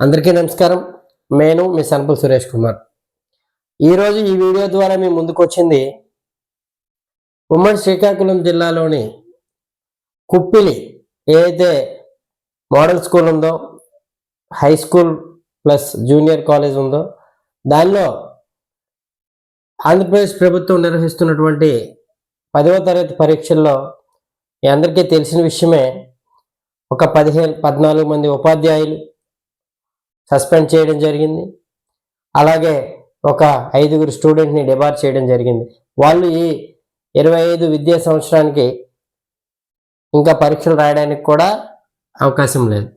అందరికీ నమస్కారం. నేను మీ సనపుల్ సురేష్ కుమార్. ఈరోజు ఈ వీడియో ద్వారా మీ ముందుకొచ్చింది ఉమ్మడి శ్రీకాకుళం జిల్లాలోని కుప్పిలి ఏదైతే మోడల్ స్కూల్ ఉందో high school plus junior college ఉందో దానిలో ఆంధ్రప్రదేశ్ ప్రభుత్వం నిర్వహిస్తున్నటువంటి పదవ తరగతి పరీక్షల్లో మీ అందరికీ తెలిసిన విషయమే ఒక పదిహేను పద్నాలుగు మంది ఉపాధ్యాయులు సస్పెండ్ చేయడం జరిగింది. అలాగే ఒక ఐదుగురు స్టూడెంట్ని డిబార్ చేయడం జరిగింది. వాళ్ళు ఈ ఇరవై ఐదు విద్యా సంవత్సరానికి ఇంకా పరీక్షలు రాయడానికి కూడా అవకాశం లేదు.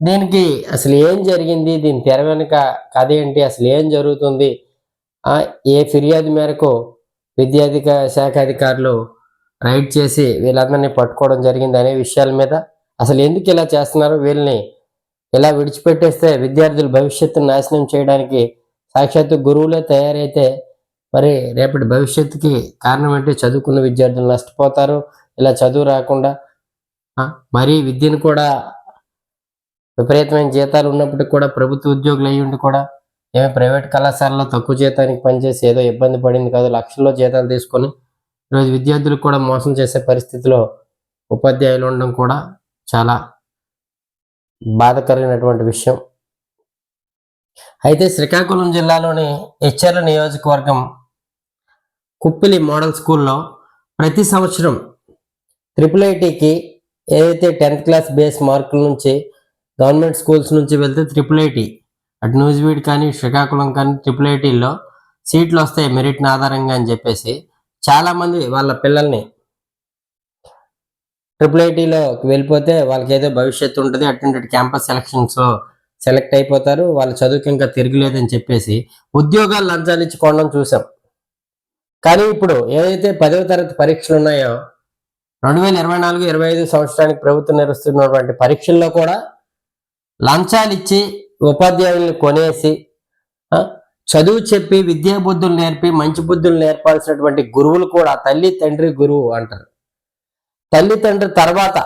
దీనికి అసలు ఏం జరిగింది? దీని తెర వెనుక కథ ఏంటి? అసలు ఏం జరుగుతుంది? ఏ ఫిర్యాదు మేరకు విద్యాధిక శాఖ అధికారులు రైడ్ చేసి వీళ్ళందరినీ పట్టుకోవడం జరిగింది అనే విషయాల మీద అసలు ఎందుకు ఇలా చేస్తున్నారు? వీళ్ళని ఇలా విడిచిపెట్టేస్తే విద్యార్థుల భవిష్యత్తును నాశనం చేయడానికి సాక్షాత్తు గురువులే తయారైతే మరి రేపటి భవిష్యత్తుకి కారణం ఏంటి? చదువుకున్న విద్యార్థులు నష్టపోతారు. ఇలా చదువు రాకుండా మరీ విద్యను కూడా విపరీతమైన జీతాలు ఉన్నప్పటికీ కూడా ప్రభుత్వ ఉద్యోగులు అయ్యి ఉండి కూడా ఏమి ప్రైవేట్ కళాశాలలో తక్కువ జీతానికి పనిచేసి ఏదో ఇబ్బంది పడింది కాదు లక్షల్లో జీతాలు తీసుకొని ఈరోజు విద్యార్థులకు కూడా మోసం చేసే పరిస్థితిలో ఉపాధ్యాయులు ఉండడం కూడా చాలా బాధకరమైనటువంటి విషయం. అయితే శ్రీకాకుళం జిల్లాలోని హెచ్ఆర్ల నియోజకవర్గం కుప్పిలి మోడల్ స్కూల్లో ప్రతి సంవత్సరం ట్రిపుల్ ఐటీకి ఏదైతే టెన్త్ క్లాస్ బేస్ మార్కుల నుంచి గవర్నమెంట్ స్కూల్స్ నుంచి వెళ్తే ట్రిపుల్ ఐటీ అటు న్యూజివీడ్ కానీ శ్రీకాకుళం కానీ ట్రిపుల్ ఐటీల్లో సీట్లు వస్తాయి మెరిట్ని ఆధారంగా అని చెప్పేసి చాలామంది వాళ్ళ పిల్లల్ని ట్రిపుల్ ఐటీలోకి వెళ్ళిపోతే వాళ్ళకి ఏదో భవిష్యత్తు ఉంటుంది అటువంటి క్యాంపస్ సెలక్షన్స్లో సెలెక్ట్ అయిపోతారు వాళ్ళ చదువుకి ఇంకా తిరగలేదని చెప్పేసి ఉద్యోగాలు లంచాలు ఇచ్చి కొనడం చూసాం. కానీ ఇప్పుడు ఏదైతే పదవ తరగతి పరీక్షలు ఉన్నాయో రెండు వేల ఇరవై నాలుగు ఇరవై ఐదు సంవత్సరానికి ప్రభుత్వం నిర్వహిస్తున్నటువంటి పరీక్షల్లో కూడా లంచాలు ఇచ్చి ఉపాధ్యాయుల్ని కొనేసి చదువు చెప్పి విద్యా బుద్ధులు నేర్పి మంచి బుద్ధులు నేర్పాల్సినటువంటి గురువులు కూడా తల్లి తండ్రి గురువు అంటారు. తల్లి తండ్రి తర్వాత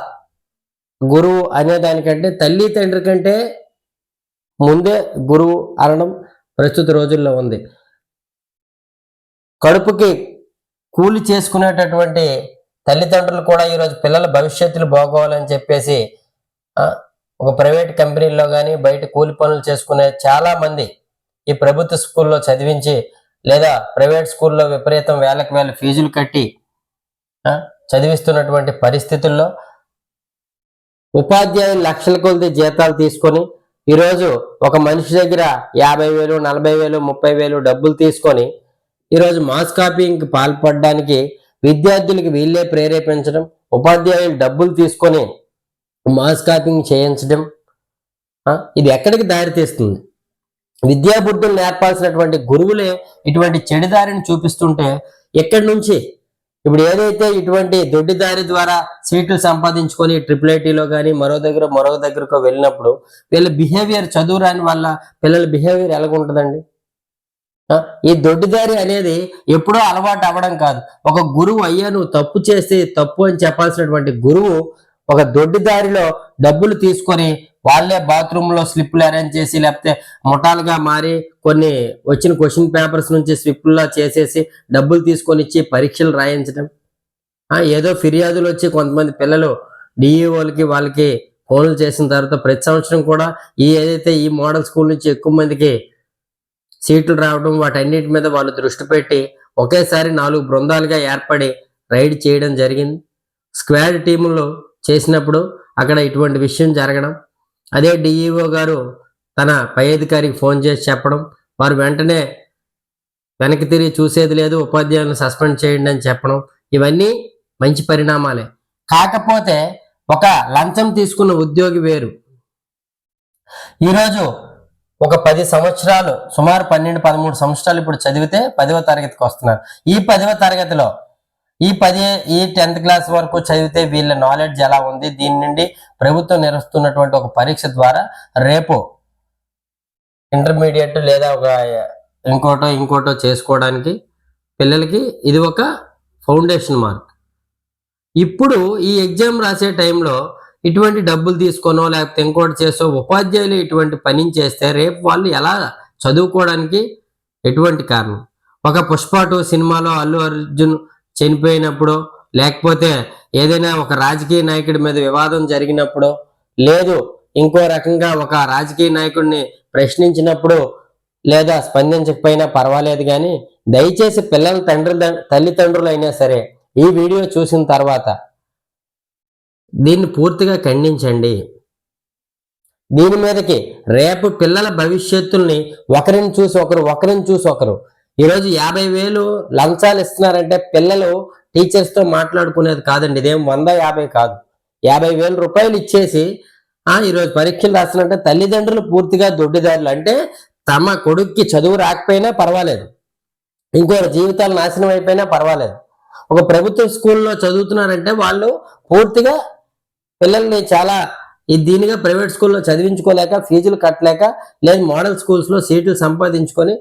గురువు అనే దానికంటే తల్లి తండ్రి కంటే ముందే గురువు అనడం ప్రస్తుత రోజుల్లో ఉంది. కడుపుకి కూలి చేసుకునేటటువంటి తల్లిదండ్రులు కూడా ఈరోజు పిల్లల భవిష్యత్తులు బాగోవాలని చెప్పేసి ఒక ప్రైవేట్ కంపెనీల్లో కానీ బయట కూలి పనులు చేసుకునే చాలా మంది ఈ ప్రభుత్వ స్కూల్లో చదివించి లేదా ప్రైవేట్ స్కూల్లో విపరీతం వేలకు వేల ఫీజులు కట్టి చదివిస్తున్నటువంటి పరిస్థితుల్లో ఉపాధ్యాయులు లక్షల కొద్ది జీతాలు తీసుకొని ఈరోజు ఒక మనిషి దగ్గర యాభై వేలు నలభై వేలు ముప్పై వేలు డబ్బులు తీసుకొని ఈరోజు మాస్ కాపీయింగ్కి పాల్పడడానికి విద్యార్థులకి వీళ్ళే ప్రేరేపించడం ఉపాధ్యాయులు డబ్బులు తీసుకొని మాస్ కాపింగ్ చేయించడం ఇది ఎక్కడికి దారి తీస్తుంది విద్యాబుద్ధులు నేర్పాల్సినటువంటి గురువులే ఇటువంటి చెడుదారిని చూపిస్తుంటే ఎక్కడి నుంచి? ఇప్పుడు ఏదైతే ఇటువంటి దొడ్డిదారి ద్వారా సీట్లు సంపాదించుకొని ట్రిపుల్ ఐటీలో కానీ మరో దగ్గర మరో దగ్గరకు వెళ్ళినప్పుడు వీళ్ళ బిహేవియర్ చదువు రాని వల్ల పిల్లల బిహేవియర్ ఎలాగుంటుందండి? ఈ దొడ్డిదారి అనేది ఎప్పుడో అలవాటు అవ్వడం కాదు. ఒక గురువు అయ్యా నువ్వు తప్పు చేస్తే తప్పు అని చెప్పాల్సినటువంటి గురువు ఒక దొడ్డిదారిలో డబ్బులు తీసుకొని వాళ్ళే బాత్రూంలో స్లిప్లు అరేంజ్ చేసి లేకపోతే ముఠాలుగా మారి కొన్ని వచ్చిన క్వశ్చన్ పేపర్స్ నుంచి స్లిప్లా చేసేసి డబ్బులు తీసుకొని ఇచ్చి పరీక్షలు రాయించడం. ఏదో ఫిర్యాదులు వచ్చి కొంతమంది పిల్లలు డిఈఓలకి వాళ్ళకి ఫోన్లు చేసిన తర్వాత ప్రతి సంవత్సరం కూడా ఈ ఏదైతే ఈ మోడల్ స్కూల్ నుంచి ఎక్కువ మందికి సీట్లు రావడం వాటన్నిటి మీద వాళ్ళు దృష్టి పెట్టి ఒకేసారి నాలుగు బృందాలుగా ఏర్పడి రైడ్ చేయడం జరిగింది. స్క్వాడ్ టీములు చేసినప్పుడు అక్కడ ఇటువంటి విషయం జరగడం. అదే డిఈఓ గారు తన పై అధికారికి ఫోన్ చేసి చెప్పడం. వారు వెంటనే వెనక్కి తిరిగి చూసేది లేదు ఉపాధ్యాయులను సస్పెండ్ చేయండి అని చెప్పడం. ఇవన్నీ మంచి పరిణామాలే. కాకపోతే ఒక లంచం తీసుకున్న ఉద్యోగి వేరు. ఈరోజు ఒక పది సంవత్సరాలు సుమారు పన్నెండు పదమూడు సంవత్సరాలు ఇప్పుడు చదివితే పదవ తరగతికి వస్తున్నారు. ఈ పదవ తరగతిలో ఈ పది ఈ టెన్త్ క్లాస్ వరకు చదివితే వీళ్ళ నాలెడ్జ్ ఎలా ఉంది? దీని నుండి ప్రభుత్వం నిర్వహిస్తున్నటువంటి ఒక పరీక్ష ద్వారా రేపు ఇంటర్మీడియట్ లేదా ఒక ఇంకోటో ఇంకోటో చేసుకోవడానికి పిల్లలకి ఇది ఒక ఫౌండేషన్ మార్క్ ఇప్పుడు ఈ ఎగ్జామ్ రాసే టైంలో ఇటువంటి డబ్బులు తీసుకొనో లేకపోతే ఇంకోటి చేసో ఉపాధ్యాయులు ఇటువంటి పని చేస్తే రేపు వాళ్ళు ఎలా చదువుకోవడానికి ఎటువంటి కారణం? ఒక పుష్ప టూ సినిమాలో అల్లు అర్జున్ చనిపోయినప్పుడు లేకపోతే ఏదైనా ఒక రాజకీయ నాయకుడి మీద వివాదం జరిగినప్పుడు లేదు ఇంకో రకంగా ఒక రాజకీయ నాయకుడిని ప్రశ్నించినప్పుడు లేదా స్పందించకపోయినా పర్వాలేదు కానీ దయచేసి పిల్లల తండ్రి తల్లిదండ్రులు అయినా సరే ఈ వీడియో చూసిన తర్వాత దీన్ని పూర్తిగా ఖండించండి. దీని మీదకి రేపు పిల్లల భవిష్యత్తుల్ని ఒకరిని చూసి ఒకరు ఒకరిని చూసి ఒకరు ఈరోజు యాభై వేలు లంచాలు ఇస్తున్నారంటే పిల్లలు టీచర్స్తో మాట్లాడుకునేది కాదండి. ఇదేం వంద యాభై కాదు. యాభై వేల రూపాయలు ఇచ్చేసి ఈరోజు పరీక్షలు రాస్తున్నారంటే తల్లిదండ్రులు పూర్తిగా దొడ్డిదారులు. అంటే తమ కొడుక్కి చదువు రాకపోయినా పర్వాలేదు. ఇంకొక జీవితాలు నాశనం అయిపోయినా పర్వాలేదు. ఒక ప్రభుత్వ స్కూల్లో చదువుతున్నారంటే వాళ్ళు పూర్తిగా పిల్లల్ని చాలా ఈ దీనిగా ప్రైవేట్ స్కూల్లో చదివించుకోలేక ఫీజులు కట్టలేక లేదు మోడల్ స్కూల్స్లో సీట్లు సంపాదించుకొని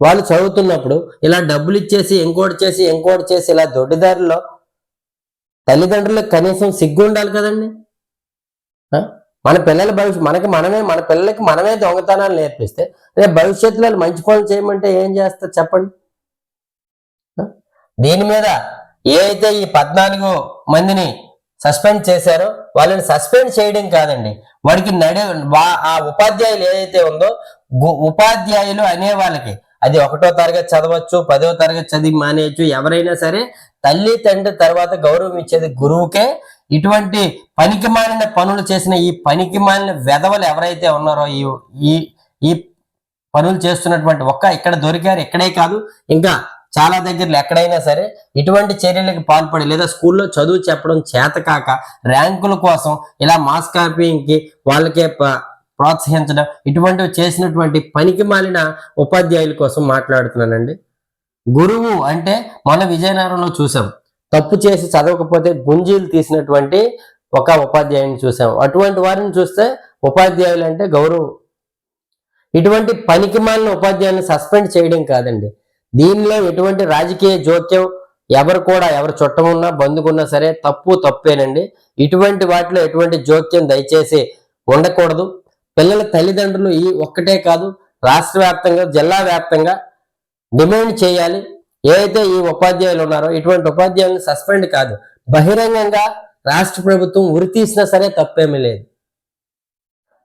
వాళ్ళు చదువుతున్నప్పుడు ఇలా డబ్బులు ఇచ్చేసి ఇంకోటి చేసి ఇంకోటి చేసి ఇలా దొడ్డిదారిలో తల్లిదండ్రులకు కనీసం సిగ్గు ఉండాలి కదండి? మన పిల్లల భవిష్యత్ మనకి మనమే మన పిల్లలకి మనమే దొంగతనాలు నేర్పిస్తే రేపు భవిష్యత్తులో మంచి పనులు చేయమంటే ఏం చేస్తారు చెప్పండి? దీని మీద ఏ అయితే ఈ పద్నాలుగు మందిని సస్పెండ్ చేశారో వాళ్ళని సస్పెండ్ చేయడం కాదండి. వాడికి నడి ఆ ఉపాధ్యాయులు ఏదైతే ఉందో ఉపాధ్యాయులు అనే వాళ్ళకి అది ఒకటో తరగతి చదవచ్చు పదో తరగతి చదివి మానేయచ్చు. ఎవరైనా సరే తల్లి తండ్రి తర్వాత గౌరవం ఇచ్చేది గురువుకే. ఇటువంటి పనికి మాలిన పనులు చేసిన ఈ పనికి మాలిన వెధవలు ఎవరైతే ఉన్నారో ఈ ఈ ఈ పనులు చేస్తున్నటువంటి ఒక్క ఇక్కడ దొరికారు ఇక్కడే కాదు ఇంకా చాలా దగ్గరలో ఎక్కడైనా సరే ఇటువంటి చర్యలకు పాల్పడి లేదా స్కూల్లో చదువు చెప్పడం చేతకాక ర్యాంకుల కోసం ఇలా మాస్ కాపీయింగ్కి వాళ్ళకే ప్రోత్సహించడం ఇటువంటివి చేసినటువంటి పనికి మాలిన ఉపాధ్యాయుల కోసం మాట్లాడుతున్నానండి. గురువు అంటే మన విజయనగరంలో చూసాం. తప్పు చేసి చదవకపోతే గుంజీలు తీసినటువంటి ఒక ఉపాధ్యాయుని చూసాం. అటువంటి వారిని చూస్తే ఉపాధ్యాయులు అంటే గౌరవం. ఇటువంటి పనికి మాలిన ఉపాధ్యాయుని సస్పెండ్ చేయడం కాదండి. దీనిలో ఎటువంటి రాజకీయ జోక్యం ఎవరు కూడా ఎవరు చుట్టం ఉన్నా బంధుకున్నా సరే తప్పు తప్పేనండి. ఇటువంటి వాటిలో ఎటువంటి జోక్యం దయచేసి ఉండకూడదు. పిల్లల తల్లిదండ్రులు ఈ ఒక్కటే కాదు రాష్ట్ర వ్యాప్తంగా జిల్లా వ్యాప్తంగా డిమాండ్ చేయాలి. ఏదైతే ఈ ఉపాధ్యాయులు ఉన్నారో ఇటువంటి ఉపాధ్యాయులను సస్పెండ్ కాదు. బహిరంగంగా రాష్ట్ర ప్రభుత్వం ఉరి తీసినా సరే తప్పేమీ లేదు.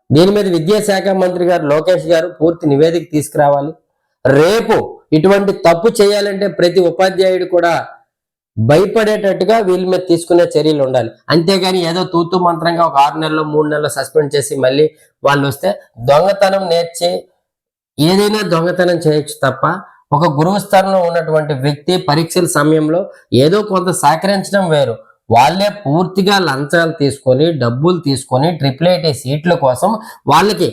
దీని మీద విద్యాశాఖ మంత్రి గారు లోకేష్ గారు పూర్తి నివేదిక తీసుకురావాలి. రేపు ఇటువంటి తప్పు చేయాలంటే ప్రతి ఉపాధ్యాయుడు కూడా భయపడేటట్టుగా వీళ్ళ మీద తీసుకునే చర్యలు ఉండాలి. అంతేగాని ఏదో తూతూ మంత్రంగా ఒక ఆరు నెలలు మూడు నెలలు సస్పెండ్ చేసి మళ్ళీ వాళ్ళు వస్తే దొంగతనం నేర్చి ఏదైనా దొంగతనం చేయొచ్చు తప్ప ఒక గురువు స్థానంలో ఉన్నటువంటి వ్యక్తి పరీక్షల సమయంలో ఏదో కొంత సహకరించడం వేరు. వాళ్ళే పూర్తిగా లంచాలు తీసుకొని డబ్బులు తీసుకొని ట్రిపుల్ ఐటీ సీట్ల కోసం వాళ్ళకి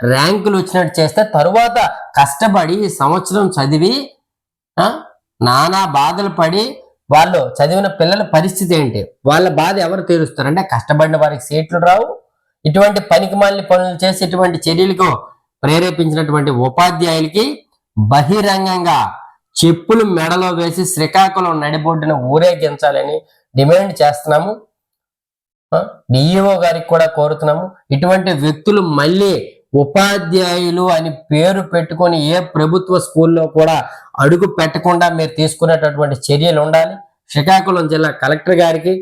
ర్యాంకులు వచ్చినట్టు చేస్తే తరువాత కష్టపడి సంవత్సరం చదివి నానా బాధలు పడి వాళ్ళు చదివిన పిల్లల పరిస్థితి ఏంటి? వాళ్ళ బాధ ఎవరు తీరుస్తారు? అంటే కష్టపడిన వారికి సీట్లు రావు. ఇటువంటి పనికిమాలిన పనులు చేసి ఇటువంటి చర్యలకు ప్రేరేపించినటువంటి ఉపాధ్యాయులకి బహిరంగంగా చెప్పులు మెడలో వేసి శ్రీకాకుళం నడిబొడ్డున ఊరేగించాలని డిమాండ్ చేస్తున్నాము. డిఈఓ గారికి కూడా కోరుతున్నాము. ఇటువంటి వ్యక్తులు మళ్ళీ ఉపాధ్యాయులు అని పేరు పెట్టుకొని ఏ ప్రభుత్వ స్కూల్లో కూడా అడుగు పెట్టకుండా మీరు తీసుకునేటటువంటి చర్యలు ఉండాలి. శ్రీకాకుళం జిల్లా కలెక్టర్ గారికి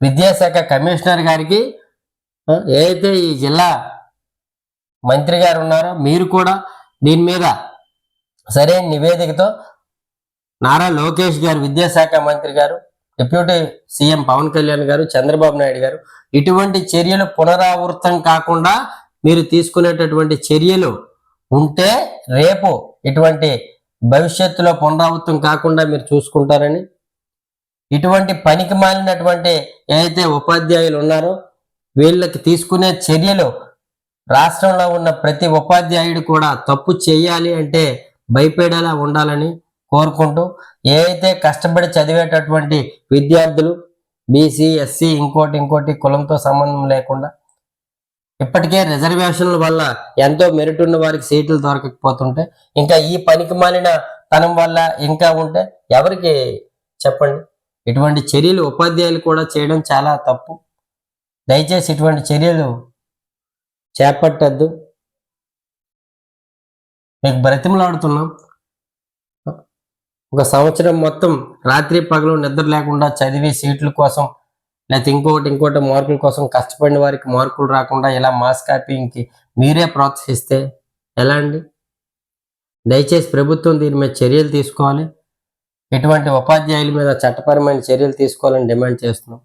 విద్యాశాఖ కమిషనర్ గారికి ఏదైతే ఈ జిల్లా మంత్రి గారు ఉన్నారో మీరు కూడా దీని మీద సరైన నివేదికతో నారా లోకేష్ గారు విద్యాశాఖ మంత్రి గారు డిప్యూటీ సీఎం పవన్ కళ్యాణ్ గారు చంద్రబాబు నాయుడు గారు ఇటువంటి చర్యలు పునరావృతం కాకుండా మీరు తీసుకునేటటువంటి చర్యలు ఉంటే రేపు ఇటువంటి భవిష్యత్తులో పునరావృతం కాకుండా మీరు చూసుకుంటారని. ఇటువంటి పనికి మాలినటువంటి ఏదైతే ఉపాధ్యాయులు ఉన్నారో వీళ్ళకి తీసుకునే చర్యలు రాష్ట్రంలో ఉన్న ప్రతి ఉపాధ్యాయుడు కూడా తప్పు చేయాలి అంటే భయపడేలా ఉండాలని కోరుకుంటూ ఏదైతే కష్టపడి చదివేటటువంటి విద్యార్థులు బీసీ ఎస్సీ ఇంకోటి ఇంకోటి కులంతో సంబంధం లేకుండా ఇప్పటికే రిజర్వేషన్ల వల్ల ఎంతో మెరిట్ ఉన్న వారికి సీట్లు దొరకకపోతుంటే ఇంకా ఈ పనికి మాలిన తనం వల్ల ఇంకా ఉంటే ఎవరికి చెప్పండి? ఇటువంటి చర్యలు ఉపాధ్యాయులు కూడా చేయడం చాలా తప్పు. దయచేసి ఇటువంటి చర్యలు చేపట్టద్దు. మీకు బ్రతిమలాడుతున్నాం. ఒక సంవత్సరం మొత్తం రాత్రి పగలు నిద్ర లేకుండా చదివి సీట్ల కోసం లేకపోతే ఇంకొకటి ఇంకోటి మార్కుల కోసం కష్టపడిన వారికి మార్కులు రాకుండా ఇలా మాస్ కాపీయింగ్కి మీరే ప్రోత్సహిస్తే ఎలా అండి? దయచేసి ప్రభుత్వం దీని మీద చర్యలు తీసుకోవాలి. ఇటువంటి ఉపాధ్యాయుల మీద చట్టపరమైన చర్యలు తీసుకోవాలని డిమాండ్ చేస్తున్నాం.